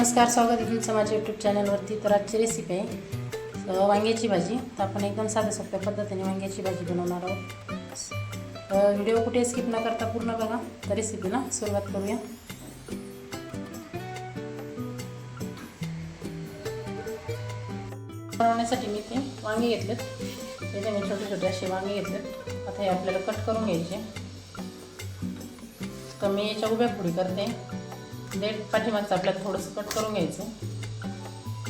नमस्कार स्वागत आहे तुमचं माझ्या यूट्यूब चॅनलवरती तर आजची रेसिपी आहे वांग्याची भाजी. तर आपण एकदम साध्या सोप्या पद्धतीने वांग्याची भाजी बनवणार आहोत. व्हिडिओ कुठे स्किप न करता पूर्ण बघा. तर रेसिपीला सुरुवात करूया. बनवण्यासाठी मी ते वांगे घेतलेत. त्याचे मी छोटे छोटे असे वांगे घेतलेत. आता हे आपल्याला कट करून घ्यायचे. तर मी याच्या उभ्या पुढे करते. देठ पाठीमागचं आपल्याला थोडंसं कट करून घ्यायचं.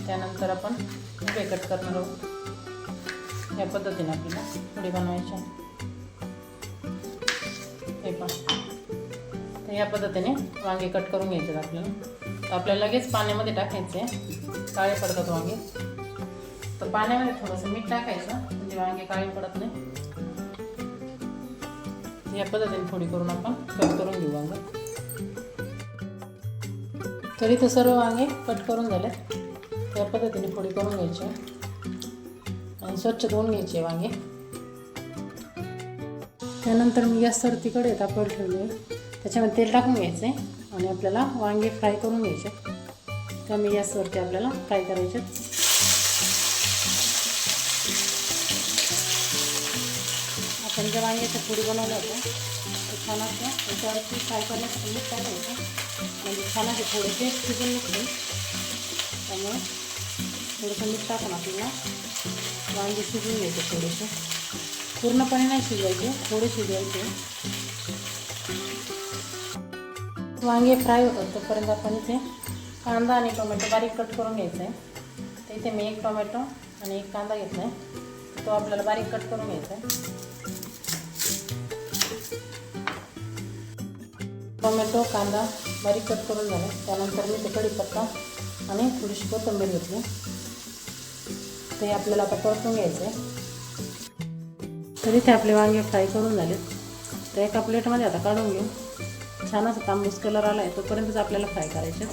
त्यानंतर आपण उभे कट करणार आहोत. या पद्धतीने आपल्याला पुढे बनवायच्या हे पण तर या पद्धतीने वांगे कट करून घ्यायचे आपल्याला. तर आपल्याला लगेच पाण्यामध्ये टाकायचे काळे पडतात वांगे. तर पाण्यामध्ये थोडंसं मीठ टाकायचं. म्हणजे वांगे काळे पडत नाही. या पद्धतीने थोडी करून आपण कट करून घेऊ वांगे. तरी तर सर्व वांगे कट करून झाले त्या पद्धतीने फोडी करून घ्यायचे आणि स्वच्छ धुवून घ्यायचे वांगे. त्यानंतर मी गॅसवरती कडे तापड ठेवले त्याच्यामध्ये तेल टाकून घ्यायचे आणि आपल्याला वांगे फ्राय करून घ्यायचे कमी गॅसवरती आपल्याला फ्राय करायचे आपण ज्या वांग्याच्या पुडी बनवल्या होत्या छान असल्या त्याच्यावरती फ्राय करण्यासाठी मीठ टाकायचं म्हणजे छान असे थोडेसे शिजून निघतील त्यामुळे थोडंसं मीठ टाकून आपल्याला वांगे शिजून घ्यायचे थोडेसे पूर्णपणे नाही शिजवायचे थोडे शिजवायचे वांगे फ्राय होतात तोपर्यंत आपण इथे कांदा आणि टोमॅटो बारीक कट करून घ्यायचं आहे तर इथे मी एक टोमॅटो आणि एक कांदा घेतला आहे तो आपल्याला बारीक कट करून घ्यायचा आहे टोमॅटो कांदा बारीक कट करून झाला त्यानंतर मी ते कढीपत्ता आणि थोडीशी कोथिंबीर घेतली ते आपल्याला आता परतून घ्यायचं आहे तरी ते आपले वांगे फ्राय करून झाले तर एका प्लेटमध्ये आता काढून घेऊ छान असा तांबूस कलर आला आहे तोपर्यंतच आपल्याला फ्राय करायचे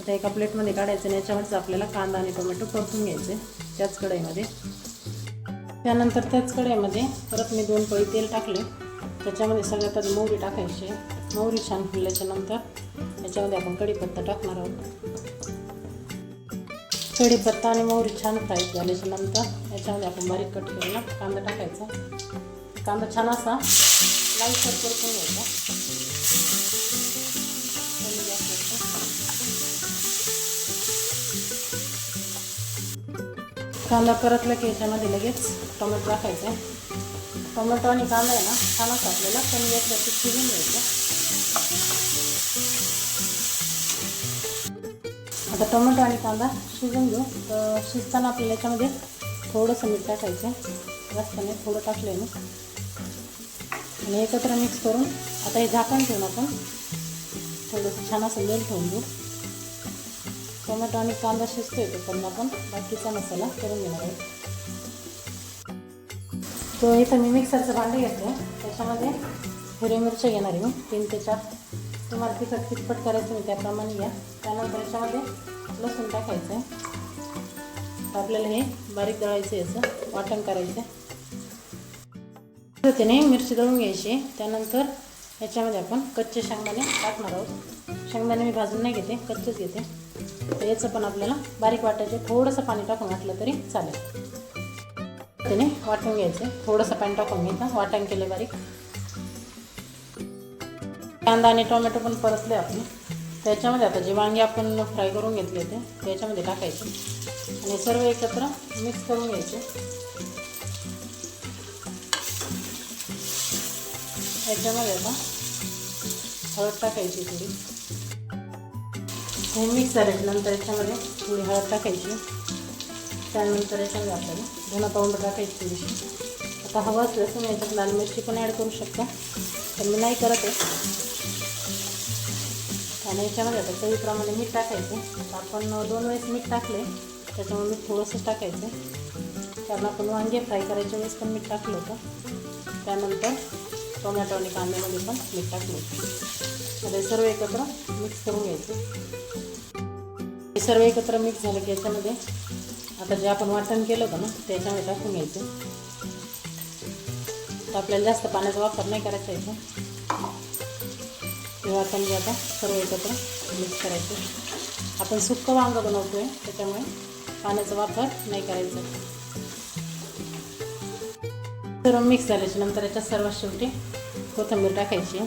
आता एका प्लेटमध्ये काढायचं आणि याच्यामध्येच आपल्याला कांदा आणि टोमॅटो परतून घ्यायचे त्याच कढईमध्ये त्यानंतर त्याच कढईमध्ये परत मी दोन पळी तेल टाकले त्याच्यामध्ये सगळ्यात आधी मोहरी टाकायची. मोहरी छान फुलल्याच्या नंतर याच्यामध्ये आपण कढीपत्ता टाकणार आहोत. कढीपत्ता आणि मोहरी छान फ्राय झाल्याच्यानंतर याच्यामध्ये आपण बारीक कट केलेला कांदा टाकायचा. कांदा छान असा लाल कट करून घ्यायचा. कांदा परतला की याच्यामध्ये लगेच टोमॅटो टाकायचा. टोमॅटो आणि कांदा आहे ना छान असं पण कमी गॅसवरती शिजून घ्यायचं. आता टोमॅटो आणि कांदा शिजून घेऊ. तर शिजताना आपल्याला याच्यामध्ये थोडंसं मीठ टाकायचं जास्त नाही थोडं टाकलं आहे ना आणि एकत्र मिक्स करून आता हे झाकण ठेवून आपण थोडंसं छान असं मेल ठेवून घेऊ. टोमॅटो आणि कांदा शिजतो येतो पण आपण बाकीचा मसाला करून घेणार आहोत. तो इथं मी मिक्सरचं भांडे घेतलं त्याच्यामध्ये हिरवी मिरच्या घेणार आहे मी. तीन ते चार. तुम्हाला तिखट कितपट करायचं मी त्याप्रमाणे घ्या. त्यानंतर याच्यामध्ये लसूण टाकायचं आहे आपल्याला हे बारीक दळायचं याचं वाटण करायचं आहे पद्धतीने मिरची दळून घ्यायची. त्यानंतर याच्यामध्ये आपण कच्चे शेंगदाणे टाकणार आहोत. शेंगदाणे मी भाजून नाही घेते. कच्चेच घेते. तर याचं पण आपल्याला बारीक वाटायचे. थोडंसं पाणी टाकून वाटलं तरी चालेल. त्याने वाटून घ्यायचे. थोडंसं पाणी टाकून घ्यायचं. वाटण केले बारीक. कांदा आणि टोमॅटो पण परतले आपण त्याच्यामध्ये आता जे वांगे आपण फ्राय करून घेतले होते त्याच्यामध्ये टाकायचे. आणि सर्व एकत्र मिक्स करून घ्यायचे. याच्यामध्ये आता हळद टाकायची थोडी. हे मिक्स झाल्यानंतर याच्यामध्ये थोडी हळद टाकायची. त्यानंतर याच्यामध्ये आपल्याला. धना पावडर टाकायची थोडीशी आता हवा असल्यास तुम्ही याच्यात लाल मिरची पण ॲड करू शकता. पण मी नाही करत आहे. आणि याच्यामध्ये आता चवीप्रमाणे मीठ टाकायचं. आपण दोन वेळेस मीठ टाकले त्याच्यामुळे मीठ थोडंसं टाकायचं कारण आपण वांगे फ्राय करायच्या वेळेस पण मीठ टाकलं होतं. त्यानंतर टोमॅटो आणि कांद्यामध्ये पण मीठ टाकलं होतं. आता सर्व एकत्र मिक्स करून घ्यायचं. सर्व एकत्र मिक्स झालं की याच्यामध्ये आता जे आपण वाटण केलं होतं ना त्याच्यामध्ये टाकून घ्यायचं. तर आपल्याला जास्त पाण्याचा वापर नाही करायचा इथं. हे वाटण जे आता सर्व एकत्र मिक्स करायचं. आपण सुक्क वांग बनवतो आहे त्याच्यामुळे पाण्याचा वापर नाही करायचा. सर्व मिक्स झाल्याच्यानंतर याच्यात सर्वात शेवटी कोथिंबीर टाकायची.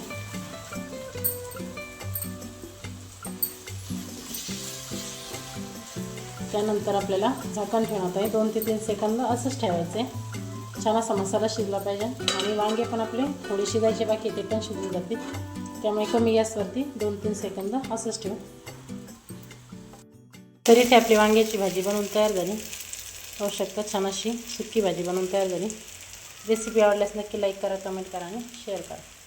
त्यानंतर आपल्याला झाकण ठेवण्यात आहे दोन ते तीन सेकंद असंच ठेवायचं. आहे छान असा मसाला शिजला पाहिजे. आणि वांगे पण आपले थोडे शिजायचे बाकी ते पण शिजून जातील. त्यामुळे कमी गॅसवरती दोन तीन सेकंद असंच ठेवू. तरी ते आपली वांग्याची भाजी बनवून तयार झाली. होऊ शकतं छान अशी सुकी भाजी बनवून तयार झाली. रेसिपी आवडल्यास नक्की लाईक करा कमेंट करा आणि शेअर करा.